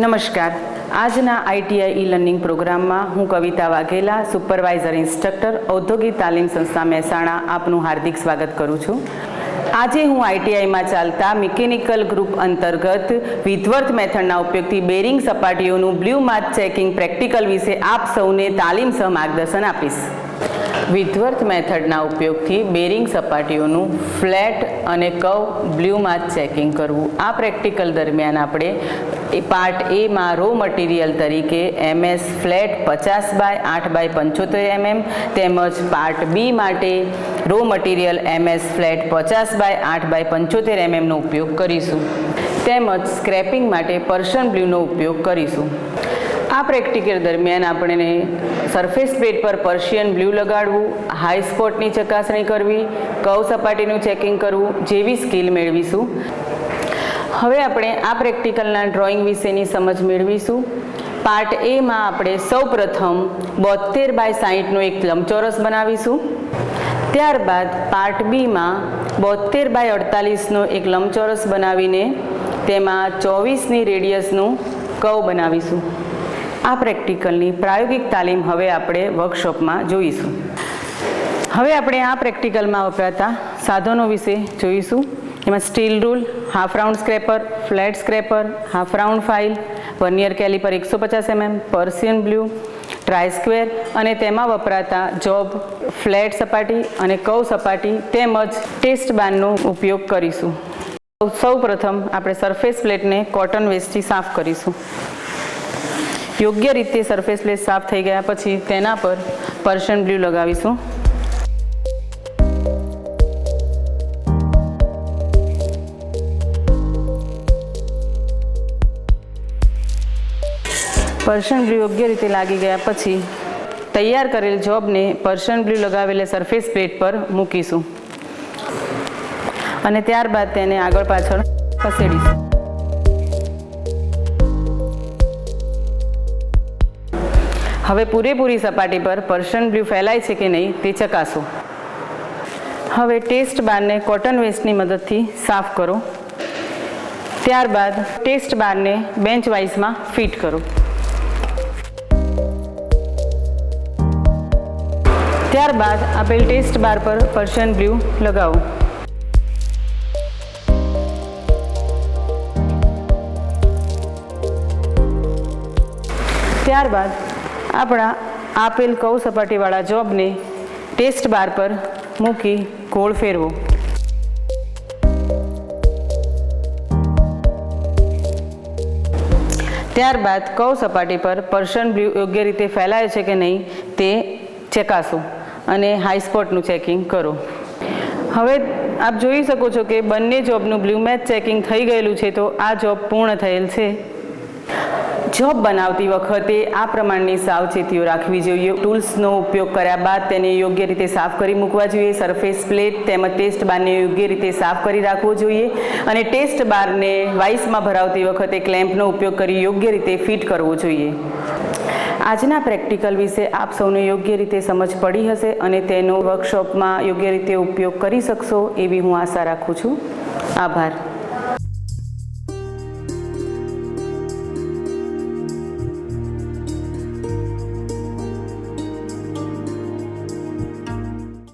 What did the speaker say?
નમસ્કાર. આજના ITI e learning પ્રોગ્રામમાં હું કવિતા વાઘેલા, સુપરવાઇઝર ઇન્સ્ટ્રક્ટર, ઔદ્યોગિક તાલીમ સંસ્થા મહેસાણા આપનું હાર્દિક સ્વાગત કરું છું. આજે હું આઈટીઆઈમાં ચાલતા મિકેનિકલ ગ્રુપ અંતર્ગત વિધવર્થ મેથડના ઉપયોગથી બેરિંગ સપાટીઓનું બ્લુ માર્ક ચેકિંગ પ્રેક્ટિકલ વિશે આપ સૌને તાલીમ સહ માર્ગદર્શન આપીશ. વિધવર્થ મેથડના ઉપયોગથી બેરિંગ સપાટીઓનું ફ્લેટ અને કવ બ્લુ માર્ક ચેકિંગ કરવું. આ પ્રેક્ટિકલ દરમિયાન આપણે એ પાર્ટ એમાં રો મટીરિયલ તરીકે એમએસ ફ્લેટ પચાસ બાય આઠ બાય પંચોતેર એમએમ તેમજ પાર્ટ બી માટે રો મટીરિયલ એમએસ ફ્લેટ પચાસ બાય આઠ બાય પંચોતેર એમએમનો ઉપયોગ કરીશું. તેમજ સ્ક્રેપિંગ માટે પર્શન બ્લ્યુનો ઉપયોગ કરીશું. આ પ્રેક્ટિકલ દરમિયાન આપણે સરફેસ પ્લેટ પર પર્શિયન બ્લુ લગાડવું હાઈ સ્પોટની ચકાસણી કરવી કવ સપાટીનું ચેકિંગ કરવું જેવી સ્કિલ મેળવીશું. હવે આપણે આ પ્રેક્ટિકલના ડ્રોઈંગ વિશેની સમજ મેળવીશું. પાર્ટ એમાં આપણે સૌપ્રથમ બોતેર બાય સાહીઠનો એક લંબચોરસ બનાવીશું. ત્યારબાદ પાર્ટ બીમાં બોતેર બાય અડતાલીસનો એક લંબચોરસ બનાવીને તેમાં ચોવીસની રેડિયસનું કવ બનાવીશું. આ પ્રેક્ટિકલની પ્રાયોગિક તાલીમ હવે આપણે વર્કશોપમાં જોઈશું. હવે આપણે આ પ્રેક્ટિકલમાં વપરાતા સાધનો વિશે જોઈશું. એમાં steel rule, half round scraper, flat scraper, half round file, vernier caliper એકસો પચાસ MM, Persian blue, try square અને તેમાં વપરાતા જોબ, ફ્લેટ સપાટી અને કવ સપાટી તેમજ ટેસ્ટ બારનો ઉપયોગ કરીશું. સૌ પ્રથમ આપણે સરફેસ પ્લેટને કોટન વેસ્ટથી સાફ કરીશું. યોગ્ય રીતે સરફેસ પ્લેટ સાફ થઈ ગયા પછી તેના પર પર્શન બ્લુ લગાવીશું. પર્શન બ્લુ યોગ્ય રીતે લાગી ગયા પછી તૈયાર કરેલ જોબને પર્શન બ્લુ લગાવેલા સરફેસ પ્લેટ પર મૂકીશું. અને ત્યારબાદ તેને આગળ પાછળ ખસેડીશું. હવે પૂરેપૂરી સપાટી પર પર્શન બ્લુ ફેલાય છે કે નહીં તે ચકાસો. હવે ટેસ્ટ બારને કોટન વેસ્ટની મદદથી સાફ કરો. ત્યારબાદ ટેસ્ટ બારને બેન્ચ વાઇઝમાં ફિટ કરો. ત્યારબાદ આપેલ ટેસ્ટ બાર પર પર્શન બ્લુ લગાવો. ત્યારબાદ આપણા આપેલ કૌ સપાટીવાળા જોબને ટેસ્ટ બાર પર મૂકી ગોળ ફેરવો. ત્યારબાદ કૌ સપાટી પર પર્શન બ્લુ યોગ્ય રીતે ફેલાય છે કે નહીં તે ચકાસો. અને હાઈ સ્પોટનું ચેકિંગ કરો. હવે આપ જોઈ શકો છો કે બંને જોબનું બ્લુ મેચ ચેકિંગ થઈ ગયેલું છે તો આ જોબ પૂર્ણ થયેલ છે. જોબ બનાવતી વખતે આ પ્રમાણની સાવચેતીઓ રાખવી જોઈએ. ટૂલ્સનો ઉપયોગ કર્યા બાદ તેને યોગ્ય રીતે સાફ કરી મૂકવા જોઈએ. સરફેસ પ્લેટ તેમજ ટેસ્ટ બારને યોગ્ય રીતે સાફ કરી રાખવો જોઈએ. અને ટેસ્ટ બારને વાઇસમાં ભરાવતી વખતે ક્લેમ્પનો ઉપયોગ કરી યોગ્ય રીતે ફિટ કરવો જોઈએ. આજના પ્રેક્ટિકલ વિશે આપ સૌને યોગ્ય રીતે સમજ પડી હશે અને તેનો વર્કશોપમાં યોગ્ય રીતે ઉપયોગ કરી શકશો એવી હું આશા રાખું છું. આભાર.